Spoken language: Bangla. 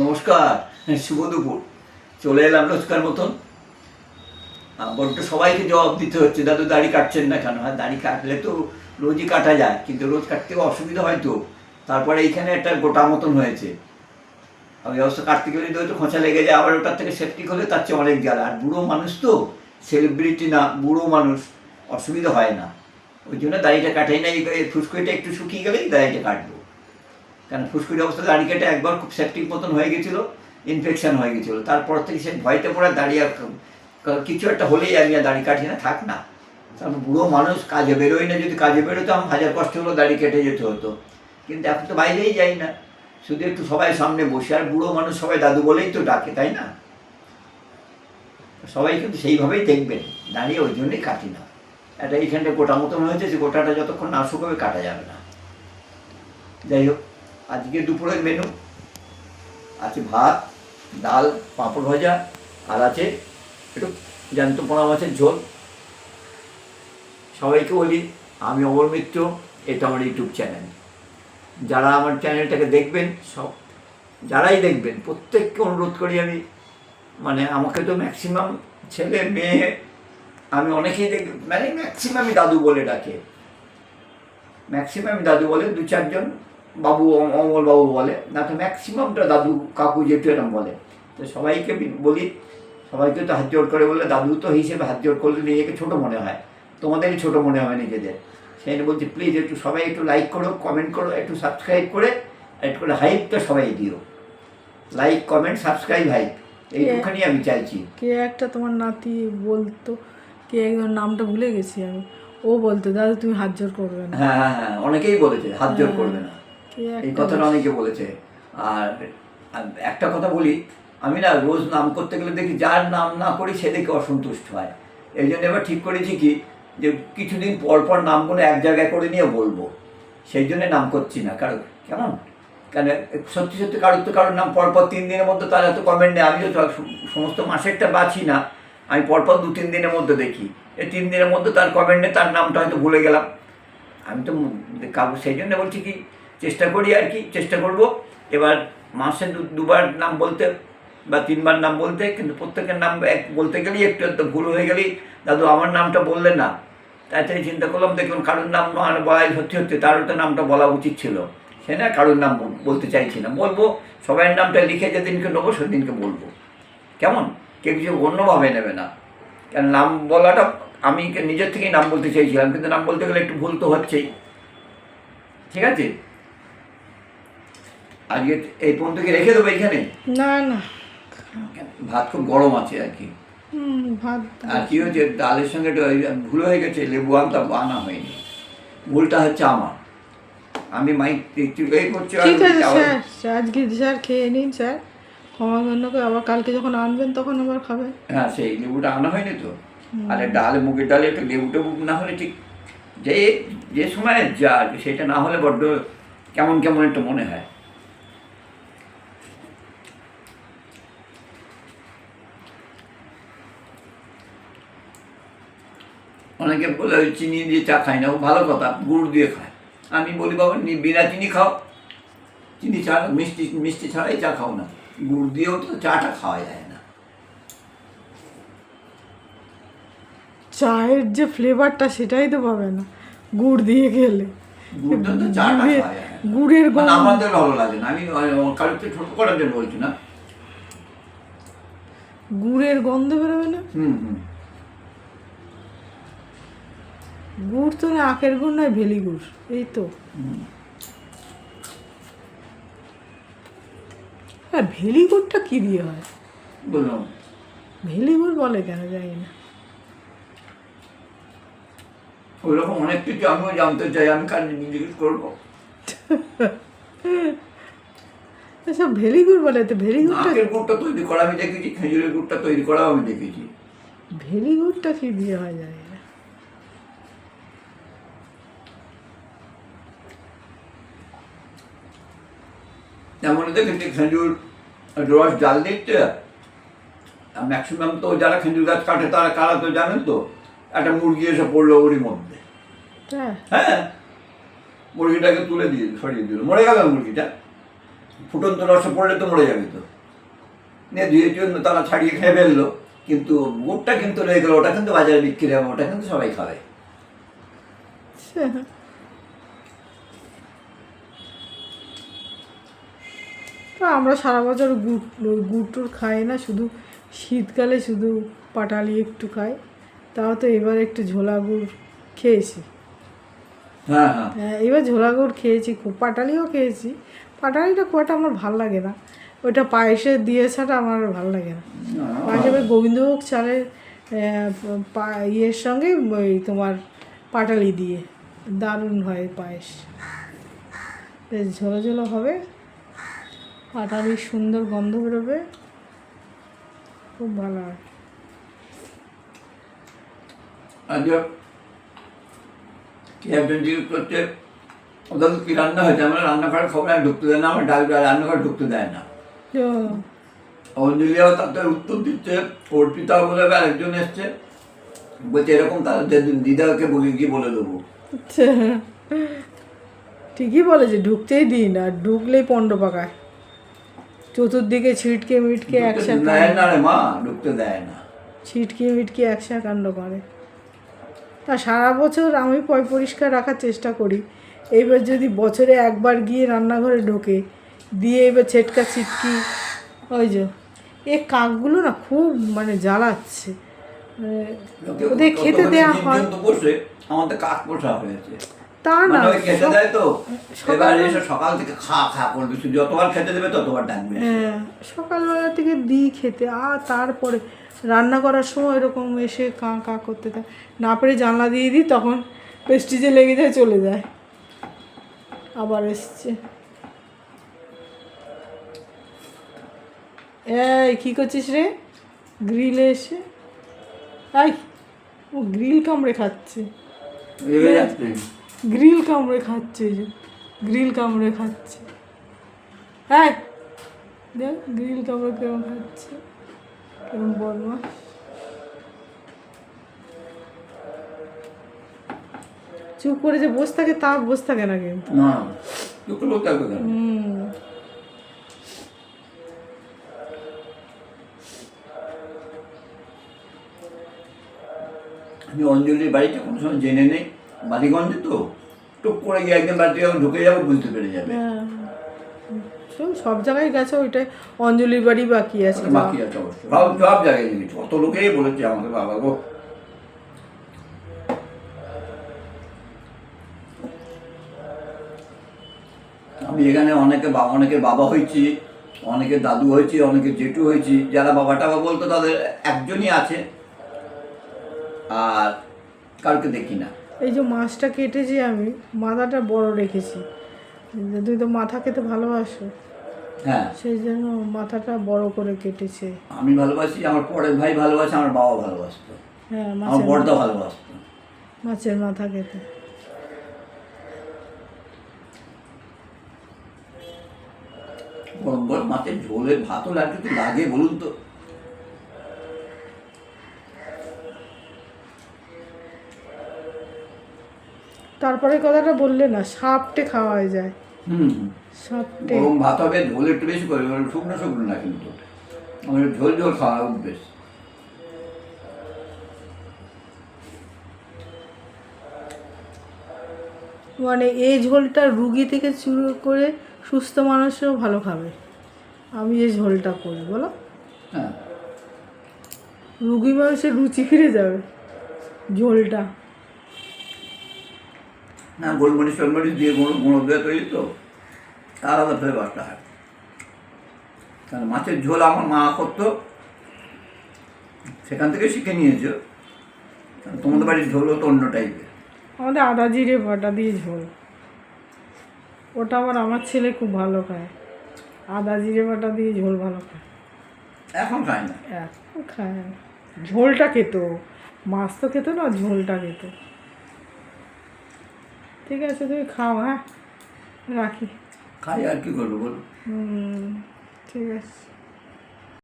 নমস্কার শুভ দুপুর। চলে এলাম রোজকার মতন। বড্ড সবাইকে জবাব দিতে হচ্ছে দাদু দাড়ি কাটছেন না কেন? হ্যাঁ দাড়ি কাটলে তো রোজই কাটা যায়, কিন্তু রোজ কাটতে অসুবিধা হয় তো। তারপরে এইখানে একটা গোটা মতন হয়েছে। আমি অবস্থা কাটতে গেলে তো একটু খোঁচা লেগে যায়, আবার ওটার থেকে সেফটি হলে তার চেয়ে অনেক জ্বালা। আর বুড়ো মানুষ তো সেলিব্রিটি না, বুড়ো মানুষ, অসুবিধা হয় না। ওই জন্য দাড়িটা কাটাই না এই ফুসকুড়িটা একটু শুকিয়ে গেলেই দাড়িটা কাটবো। কারণ ফুসকুড়ি অবস্থা দাড়ি কেটে একবার খুব সেপটিক মতন হয়ে গেছিল ইনফেকশন হয়ে গেছিল। তারপর থেকে সে ভয়তে পড়ে দাঁড়িয়ে কিছু একটা হলেই আমি আর দাড়ি কাটি না, থাক না। কারণ বুড়ো মানুষ কাজে বেরোই না, যদি কাজে বেরোতাম হাজার কষ্ট হলো দাড়ি কেটে যেতে হতো। কিন্তু এখন তো বাইরেই যাই না। শুধু একটু সবাই সামনে বসে, আর বুড়ো মানুষ সবাই দাদু বলেই তো ডাকে, তাই না? সবাই কিন্তু সেইভাবেই দেখবেন দাঁড়িয়ে ওই জন্যই কাটি না। একটা এইখানটা গোটা মতন হয়েছে যে গোটাটা যতক্ষণ না শুকাবে, কাটা যাবে না। যাই হোক। আজকে দুপুরের মেনু আছে ভাত, ডাল, পাঁপড় ভাজা, আর আছে একটু জ্যান্ত পোনা মাছের ঝোল। সবাইকে বলি, আমি অমর মিত্র, এটা আমার ইউটিউব চ্যানেল। যারা আমার চ্যানেলটাকে দেখবেন, সব, যারাই দেখবেন, প্রত্যেককে অনুরোধ করি আমি মানে আমাকে তো ম্যাক্সিমাম ছেলে, মেয়ে, আমি অনেকেই দেখ মানে ম্যাক্সিমামই দাদু বলে ডাকে। ম্যাক্সিমাম দাদু বলে দু চারজন বাবু অম- অমল বাবু বলে না তো ম্যাক্সিমামটা দাদু কাকু জেঠু এরম বলে। তো সবাইকে বলি সবাইকে তো হাত জোর করে বলে দাদু তো হিসেবে হাত জোর করলে নিজেকে ছোটো মনে হয়। তোমাদেরই ছোটো মনে হয় নিজেদের। সেই জন্য বলছি প্লিজ একটু সবাই একটু লাইক করো কমেন্ট করো একটু সাবস্ক্রাইব করে একটু করে হাইপটা সবাই দিও। লাইক কমেন্ট সাবস্ক্রাইব হাইপ এইটুখানি আমি চাইছি। কে একটা তোমার নাতি বলতো কে একজন নামটা ভুলে গেছি আমি ও বলতো দাদা তুমি হাত জোর করবে না। হ্যাঁ হ্যাঁ হ্যাঁ অনেকেই বলেছে হাত জোর হ্যাঁ। করবে না। এই কথাটা অনেকে বলেছে। আর একটা কথা বলি আমি না রোজ নাম করতে গেলে দেখি যার নাম না করি সে দেখে অসন্তুষ্ট হয়। এই জন্য এবার ঠিক করেছি কি যে কিছুদিন পর পর নামগুলো এক জায়গায় করে নিয়ে বলব। সেই জন্য নাম করছি না। কারণ কেমন? কেন সত্যি সত্যি কারোর তো কারোর নাম পরপর তিন দিনের মধ্যে তার এত কমেন্ট নেই। আমিও তো সমস্ত মাসেরটা বাছি না। আমি পরপর দু তিন দিনের মধ্যে দেখি। এই তিন দিনের মধ্যে তার কমেন্ট নেই তার নামটা হয়তো ভুলে গেলাম। আমি তো কাবু সেই জন্য বলছি কি চেষ্টা করি আর কি, চেষ্টা করব। এবার মাসে দুবার নাম বলতে, বা তিনবার নাম বলতে, কিন্তু প্রত্যেকের নাম এক বলতে গেলেই একটু একটু ভুল হয়ে গেলেই, দাদু আমার নামটা বললেন না। থেকে চিন্তা করলাম, দেখুন কারোর নাম বলাই সত্যি সত্যি তারও তো নামটা বলা উচিত ছিল। সে না কারোর নাম বলতে চাইছি না। বলব, সবাইয়ের নামটা লিখে যেদিনকে নেব সেদিনকে বলব। কেমন? কেউ কিছু অন্যভাবে নেবে না। কারণ নাম বলাটা আমি নিজের থেকেই নাম বলতে চাইছিলাম, কিন্তু নাম বলতে গেলে একটু ভুল তো হচ্ছেই। ঠিক আছে? আজকে এই পর্যন্ত কি রেখে দেবো এখানে? না না। ভাত খুব গরম আছে আর কি। ভাত আর কি হচ্ছে ডালের সঙ্গে ভুল হয়ে গেছে লেবু আমটা আনা হয়নি। ভুলটা হচ্ছে আমার। আমি মাইক এই করছি ঠিক আছে স্যার। আজকে স্যার খেয়ে নিন স্যার। ক্ষমা করে আবার কালকে যখন আনবেন তখন আবার খাবেন। হ্যাঁ সেই লেবুটা আনা হয়নি তো। আরে ডাল মুগের ডালে একটু লেবু টেবু না হলে ঠিক যে যে সময় যা সেটা না হলে বড্ড কেমন কেমন একটু মনে হয়। অনেকে বলে চিনি দিয়ে চা খায় না ও ভালো কথা গুড় দিয়ে খায়। আমি বলি বাবা নি- বিনা চিনি খাও। চিনি ছাড়া মিষ্টি মিষ্টি ছাড়াই চা খাও না। গুড় দিয়েও তো চাটা খাওয়া যায় না। চায়ের যে ফ্লেভারটা সেটাই তো পাবে না গুড় দিয়ে গেলে গুড় তো চাটা গুড়ের- খাওয়া যায় গুড়ের মানে গন্ধ। আমাদের ভালো লাগে না। আমি কারোকে ছোট করার জন্য বলছি না। গুড়ের গন্ধ বেরোবে না? হুম হুম। গুড় তো না আখের গুড় নয় ভেলি গুড়। এই তো। হ্যাঁ ভেলি গুড়টা কী দিয়ে হয়? ভেলি গুড় বলে কেন জানি না। ওই রকম অনেক কিছু আমিও জানতে চাই আমি কার জিজ্ঞেস করব? এসব ভেলি গুড় বলে তো ভেলি গুড়টা গুড়টা তৈরি করা আমি দেখেছি খেজুরের গুড়টা তৈরি করাও আমি দেখেছি। ভেলি গুড়টা কী দিয়ে হয় জানি না যেমন দেখেছি খেজুর রস জাল দিচ্ছে ম্যাক্সিমাম তো যারা খেজুর গাছ কাটে তারা কারা তো জানেন তো একটা মুরগি এসে পড়ল ওরই মধ্যে হ্যাঁ মুরগিটাকে তুলে দিয়ে সরিয়ে দিল মরে গেল মুরগিটা ফুটন্ত রসে পড়লে তো মরে যাবে তো নিয়ে দুই জন্য তারা ছাড়িয়ে খেয়ে ফেলল কিন্তু গুড়টা কিন্তু রয়ে গেলো ওটা কিন্তু বাজারে বিক্রি হবে ওটা কিন্তু সবাই খাবে আমরা সারা বছর গুড় গুড় টুড় খাই না শুধু শীতকালে শুধু পাটালি একটু খাই তাও তো এবার একটু ঝোলা গুড় খেয়েছি। হ্যাঁ হ্যাঁ। হ্যাঁ এবার ঝোলা গুড় খেয়েছি খুব পাটালিও খেয়েছি। পাটালিটা খুব একটা আমার ভালো লাগে না। ওইটা পায়েসে দিয়ে ছাড়া আমার ভালো লাগে না। পায়েসে ওই গোবিন্দভোগ চালের ইয়ের সঙ্গে ওই তোমার পাটালি দিয়ে। দারুণ হয় পায়েস। বেশ ঝোলো ঝোলো হবে। পাটালির সুন্দর গন্ধ বেরোবে। খুব ভালো হয়। আচ্ছা একজন জিজ্ঞেস করছে ওদের কি রান্না হয়েছে? আমরা রান্নাঘরে খবর আর ঢুকতে দেয় না আমার ডাক রান্নাঘরে ঢুকতে দেয় না। তো অঞ্জলিও তাদের উত্তর দিচ্ছে অর্পিতা বলে আবার একজন এসছে। বলছে এরকম তাদের দিদাকে বলি কি বলে দেবো। ঠিকই বলেছে ঢুকতেই দিই না ঢুকলেই পণ্ড পাকায়। চতুর্দিকে ছিটকে মিটকে একসাথে দেয় না রে মা ঢুকতে দেয় না। ছিটকে মিটকে একসা কাণ্ড করে। তা সারা বছর আমি পয় পরিষ্কার রাখার চেষ্টা করি। এইবার যদি বছরে একবার গিয়ে রান্নাঘরে ঢোকে দিয়ে এবার ছেটকা ছিটকি ওই যে এ কাকগুলো না খুব মানে জ্বালাচ্ছে। মানে ওদের খেতে দেওয়া হয়। আমাদের কাক পোষা হয়েছে। তা না মানে খেতে দেয় তো এবার এসে সকাল থেকে খা খা করবে শুধু যতবার খেতে দেবে ততবার ডাকবে হ্যাঁ সকালবেলা থেকে দিই খেতে আর তারপরে রান্না করার সময় এরকম এসে কা কা করতে দেয় না পেরে জানলা দিয়ে দিই তখন পেস্টিজে লেগে যায় চলে যায় আবার এসছে এই কী করছিস রে গ্রিলে এসে এই ও গ্রিল কামড়ে খাচ্ছে। গ্রিল কামড়ে খাচ্ছে এই যে গ্রিল কামড়ে খাচ্ছে। হ্যাঁ দেখ গ্রিল কামড়ে কেমন খাচ্ছে কেমন বদমাস চুপ করে যে বসে থাকে তা বসে থাকে না কিন্তু। না থাকবে হুম। আমি অঞ্জলির বাড়িটা কোনো সময় জেনে নেই। বালিগঞ্জে তো? টুক করে গিয়ে একদিন বাড়িতে যখন ঢুকে যাব বুঝতে পেরে যাবে। হ্যাঁ। সব জায়গায় গেছে ওইটাই অঞ্জলির বাড়ি বাকি আছে বাকি আছে অবশ্য। সব সব জায়গায় গেছি। কত লোকেই বলেছে আমাকে বাবা গো। আমি এখানে অনেকে অনেকের বাবা হয়েছি অনেকের দাদু হয়েছি অনেকের জেঠু হয়েছি। যারা বাবা টাবা বলতো তাদের একজনই আছে। আর কাউকে দেখি না। এই যে মাছটা কেটেছি আমি মাথাটা বড় রেখেছি তুই তো মাথা খেতে ভালোবাসো। হ্যাঁ। সেই জন্য মাথাটা বড় করে কেটেছে। আমি ভালোবাসি আমার পরের ভাই ভালোবাসে আমার বাবা ভালোবাসতো। হ্যাঁ আমার বড়দা ভালোবাসতো। মাছের মাথা খেতে গরম গরম মাছের ঝোলের ভাতও লাগবে তো লাগে বলুন তো। তারপরে কথাটা বললে না সাপটে খাওয়া হয়ে যায়। হুম। সাপটে। গরম ভাত হবে ঝোল একটু বেশি করে শুকনো শুকনো না কিন্তু। আমার ঝোল ঝোল খাওয়া অভ্যেস। মানে এই ঝোলটা রুগী থেকে শুরু করে সুস্থ মানুষও ভালো খাবে। আমি এই ঝোলটা করি বলো। হ্যাঁ। রুগী মানুষের রুচি ফিরে যাবে ঝোলটা। না গোলমরিচ টোলমরিচ দিয়ে গুঁড়ো গুঁড়ো দিয়ে তৈরি তো। তার আলাদা ফ্লেভারটা হয়। কারণ মাছের ঝোল আমার মা করতো। সেখান থেকে শিখে নিয়েছো। তোমাদের বাড়ির ঝোলও তো অন্য টাইপের আমাদের আদা জিরে বাটা দিয়ে ঝোল। ওটা আবার আমার ছেলে খুব ভালো খায়। আদা জিরে বাটা দিয়ে ঝোল ভালো খায়। এখন খায় না? এখন খায় না। ঝোলটা খেত। মাছ তো খেত না ঝোলটা খেত। ঠিক আছে তুমি খাও হ্যাঁ? রাখি। খাই আর কি করব বলো? হুম ঠিক আছে।